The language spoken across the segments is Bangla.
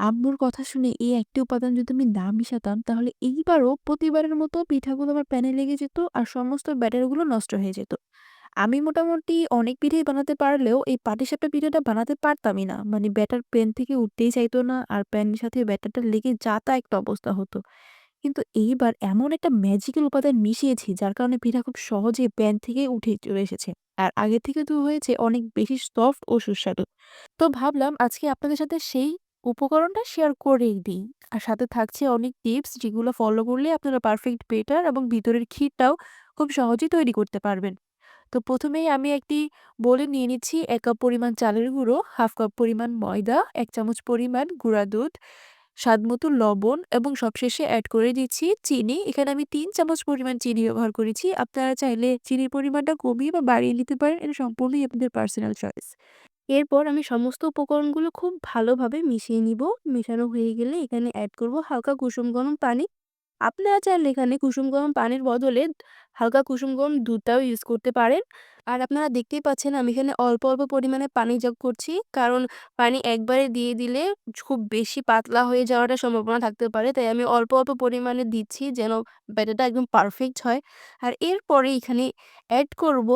আম্মুর কথা শুনে এই একটি উপাদান যদি আমি না মিশাতাম, তাহলে এইবারও প্রতিবারের মতো পিঠাগুলো আমার প্যানে লেগে যেত আর সমস্ত ব্যাটারগুলো নষ্ট হয়ে যেত। আমি মোটামুটি অনেক পিঠেই বানাতে পারলেও এই পাটিসাপটা পিঠাটা বানাতে পারতামই না। মানে ব্যাটার প্যান থেকে উঠতেই চাইতো না আর প্যানের সাথে ব্যাটারটা লেগে যা তা একটা অবস্থা হতো। কিন্তু এইবার এমন একটা ম্যাজিক্যাল উপাদান মিশিয়েছি, যার কারণে পিঠা খুব সহজেই প্যান থেকে উঠে চলে এসেছে। আর আগে থেকে তো হয়েছে অনেক বেশি সফট ও সুস্বাদু। তো ভাবলাম আজকে আপনাদের সাথে সেই উপকরণটা শেয়ার করেই দিই। আর সাথে থাকছে অনেক টিপস যেগুলো ফলো করলে আপনারা পারফেক্ট বেটার এবং ভিতরের ক্ষীরটাও খুব সহজেই তৈরি করতে পারবেন। তো প্রথমেই আমি একটি বলে নিয়ে নিচ্ছি এক কাপ পরিমাণ চালের গুঁড়ো, হাফ কাপ পরিমাণ ময়দা, এক চামচ পরিমাণ গুঁড়া দুধ, স্বাদ মতো লবণ এবং সবশেষে অ্যাড করে দিচ্ছি চিনি। এখানে আমি তিন চামচ পরিমাণ চিনি ব্যবহার করেছি। আপনারা চাইলে চিনির পরিমাণটা কমিয়ে বা বাড়িয়ে নিতে পারেন। এটা সম্পূর্ণই আপনাদের পার্সোনাল চয়েস। এরপর আমি সমস্ত উপকরণগুলো খুব ভালোভাবে মিশিয়ে নিব। মেশানো হয়ে গেলে এখানে অ্যাড করব হালকা কুসুম গরম পানি। আপনারা চাইলে এখানে কুসুম গরম পানির বদলে হালকা কুসুম গরম দুধটাও ইউজ করতে পারেন। আর আপনারা দেখতেই পাচ্ছেন আমি এখানে অল্প, অল্প পরিমাণে পানি যোগ করছি। কারণ পানি একবারে দিয়ে দিলে খুব বেশি পাতলা হয়ে যাওয়াটা সম্ভাবনা থাকতে পারে। তাই আমি অল্প, অল্প পরিমাণে দিচ্ছি যেন ব্যাটারটা একদম পারফেক্ট হয়। আর এরপরে এখানে অ্যাড করব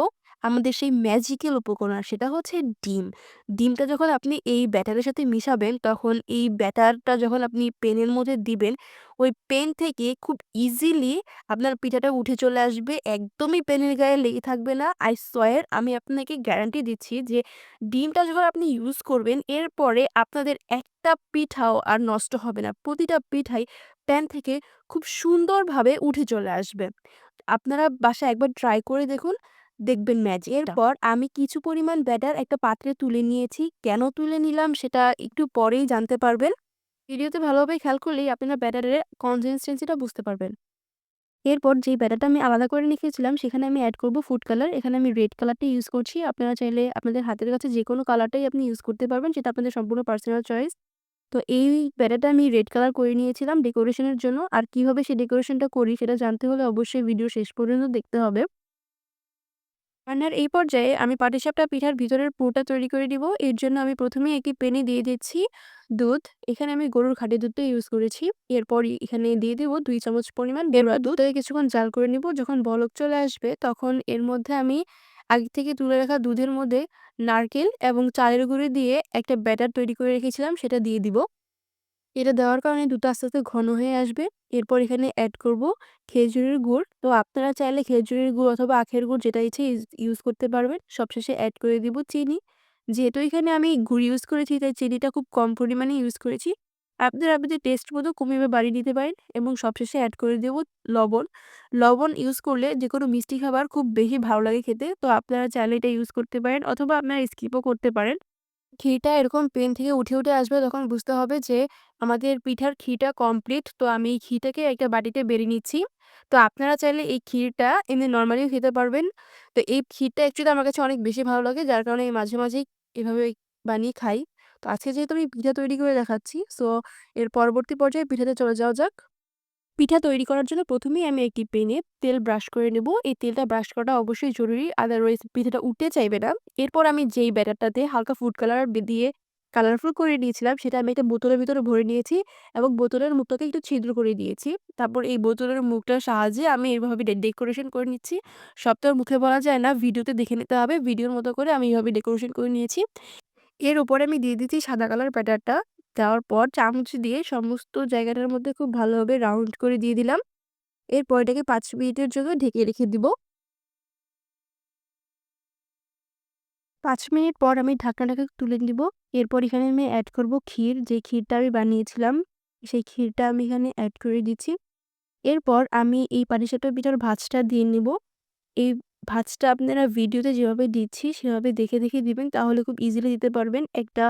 আমাদের সেই ম্যাজিক্যাল উপকরণ সেটা হচ্ছে ডিম। ডিমটা যখন আপনি এই ব্যাটারের সাথে মিশাবেন তখন এই ব্যাটারটা যখন আপনি পেনের মধ্যে দিবেন, ওই পেন থেকে খুব ইজিলি আপনার পিঠাটা উঠে চলে আসবে। একদমই পেনের গায়ে লেগে থাকবে না। আই সয়ের আমি আপনাকে গ্যারান্টি দিচ্ছি যে ডিমটা যখন আপনি ইউজ করবেন এরপরে আপনাদের একটা পিঠাও আর নষ্ট হবে না। প্রতিটা পিঠাই প্যান থেকে খুব সুন্দরভাবে উঠে চলে আসবে। আপনারা বাসায় একবার ট্রাই করে দেখুন। দেখবেন ম্যাজিক। এরপর আমি কিছু পরিমাণ ব্যাটার একটা পাত্রে তুলে নিয়েছি। কেন তুলে নিলাম সেটা একটু পরেই জানতে পারবেন। ভিডিওতে ভালোভাবে খেয়াল করলেই আপনারা ব্যাটারের কনসিস্টেন্সিটা বুঝতে পারবেন। এরপর যেই ব্যাটারটা আমি আলাদা করে রেখেছিলাম সেখানে আমি অ্যাড করব ফুড কালার। এখানে আমি রেড কালারটা ইউজ করছি। আপনারা চাইলে আপনাদের হাতের কাছে যে কোনো কালারটাই আপনি ইউজ করতে পারবেন। সেটা আপনাদের সম্পূর্ণ পার্সোনাল চয়েস। তো এই ব্যাটারটা আমি রেড কালার করে নিয়েছিলাম ডেকোরেশনের জন্য। আর কীভাবে সেই ডেকোরেশনটা করি সেটা জানতে হলে অবশ্যই ভিডিও শেষ পর্যন্ত দেখতে হবে। রান্নার এই পর্যায়ে আমি পাটিসাপটা পিঠার ভিতরের পুরটা তৈরি করে নিব। এর জন্য আমি প্রথমেই একটি পেনে দিয়ে দিচ্ছি দুধ। এখানে আমি গরুর খাঁটি দুধটা ইউজ করেছি। এরপরই এখানে দিয়ে দেবো দুই চামচ পরিমাণ গুঁড়া দুধ। কিছুক্ষণ জাল করে নিব। যখন বলক চলে আসবে তখন এর মধ্যে আমি আগে থেকে তুলে রাখা দুধের মধ্যে নারকেল এবং চালের গুঁড়ি দিয়ে একটা ব্যাটার তৈরি করে রেখেছিলাম সেটা দিয়ে দিব। এটা দেওয়ার কারণে দুটো আস্তে, আস্তে ঘন হয়ে আসবে। এরপর এখানে অ্যাড করব খেজুরের গুড়। তো আপনারা চাইলে খেজুরের গুড় অথবা আখের গুড় যেটা ইচ্ছে ইউজ করতে পারবেন। সবশেষে অ্যাড করে দিব চিনি। যেহেতু এখানে আমি গুড় ইউজ করেছি তাই চিনিটা খুব কম পরিমাণে ইউজ করেছি। আপনারা আপনাদের টেস্ট মতো কমিয়ে বাড়িয়ে নিতে পারেন এবং সবশেষে অ্যাড করে দেব লবণ। লবণ ইউজ করলে যে কোনো মিষ্টি খাবার খুব বেশি ভালো লাগে খেতে। তো আপনারা চাইলে এটা ইউজ করতে পারেন অথবা আপনারা স্কিপও করতে পারেন। ঘিটা এরকম পেন থেকে উঠে, উঠে আসবে তখন বুঝতে হবে যে আমাদের পিঠার ঘিটা কমপ্লিট। তো আমি এই ঘিটাকে একটা বাটিতে বেড়ে নিচ্ছি। তো আপনারা চাইলে এই ক্ষীরটা এমনি নর্মালিও খেতে পারবেন। তো এই ক্ষীরটা অ্যাকচুয়ালি আমার কাছে অনেক বেশি ভালো লাগে যার কারণে মাঝে, মাঝেই এভাবে বানিয়ে খাই। তো আজকে যেহেতু আমি পিঠা তৈরি করে দেখাচ্ছি সো এর পরবর্তী পর্যায়ে পিঠাতে চলে যাওয়া যাক। পিঠা তৈরি করার জন্য প্রথমেই আমি একটি পেনে তেল ব্রাশ করে নেব। এই তেলটা ব্রাশ করাটা অবশ্যই জরুরি। আদারওয়াইজ পিঠাটা উঠতে চাইবে না। এরপর আমি যেই ব্যাটারটাতে হালকা ফুড কালার দিয়ে কালারফুল করে নিয়েছিলাম সেটা আমি একটা বোতলের ভিতরে ভরে নিয়েছি এবং বোতলের মুখটাকে একটু ছিদ্র করে দিয়েছি। তারপর এই বোতলের মুখটার সাহায্যে আমি এভাবে ডে ডেকোরেশন করে নিচ্ছি। সব তো মুখে বলা যায় না, ভিডিওতে দেখে নিতে হবে। ভিডিওর মতো করে আমি এভাবে ডেকোরেশন করে নিয়েছি। এর উপরে আমি দিয়ে দিচ্ছি সাদা কালার ব্যাটারটা। দেওয়ার পর চামচ দিয়ে সমস্ত জায়গাটার মধ্যে খুব ভালোভাবে রাউন্ড করে দিয়ে দিলাম। এরপর এটাকে পাঁচ মিনিটের জন্য ঢেকে রেখে দিব। পাঁচ মিনিট পর আমি ঢাকনাটাকে তুলে নিব। এরপর এখানে আমি অ্যাড করব ক্ষীর, যে ক্ষীরটা আমি বানিয়েছিলাম সেই ক্ষীরটা আমি এখানে অ্যাড করে দিচ্ছি। এরপর আমি এই পানি পাটিসাপটা পিঠার ভাজটা দিয়ে নিব। এই ভাজটা আপনারা ভিডিওতে যেভাবে দিচ্ছি সেভাবে দেখে, দেখে দিবেন তাহলে খুব ইজিলি দিতে পারবেন। একটা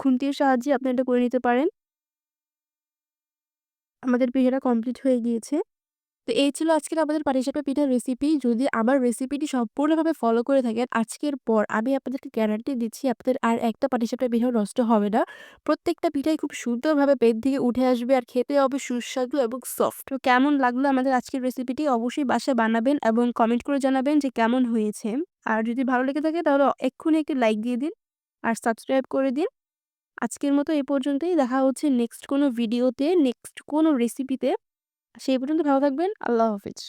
খুন্তির সাহায্যে আপনি এটা করে নিতে পারেন। আমাদের পিঠাটা কমপ্লিট হয়ে গিয়েছে। তো এই ছিল আজকের আমাদের পাটিসাপটা পিঠার রেসিপি। যদি আমার রেসিপিটি সম্পূর্ণভাবে ফলো করে থাকেন, আজকের পর আমি আপনাদেরকে গ্যারান্টি দিচ্ছি আপনাদের আর একটা পাটিসাপটা পিঠাও নষ্ট হবে না। প্রত্যেকটা পিঠাই খুব সুন্দরভাবে পেট থেকে উঠে আসবে আর খেতে হবে সুস্বাদু এবং সফট। তো কেমন লাগল আমাদের আজকের রেসিপিটি অবশ্যই বাসায় বানাবেন এবং কমেন্ট করে জানাবেন যে কেমন হয়েছে। আর যদি ভালো লেগে থাকে তাহলে এক্ষুনি একটি লাইক দিয়ে দিন আর সাবস্ক্রাইব করে দিন। আজকের মতো এ পর্যন্তই। দেখা হচ্ছে নেক্সট কোনো ভিডিওতে, নেক্সট কোনো রেসিপিতে। সেই পর্যন্ত ভালো থাকবেন। আল্লাহ হাফেজ।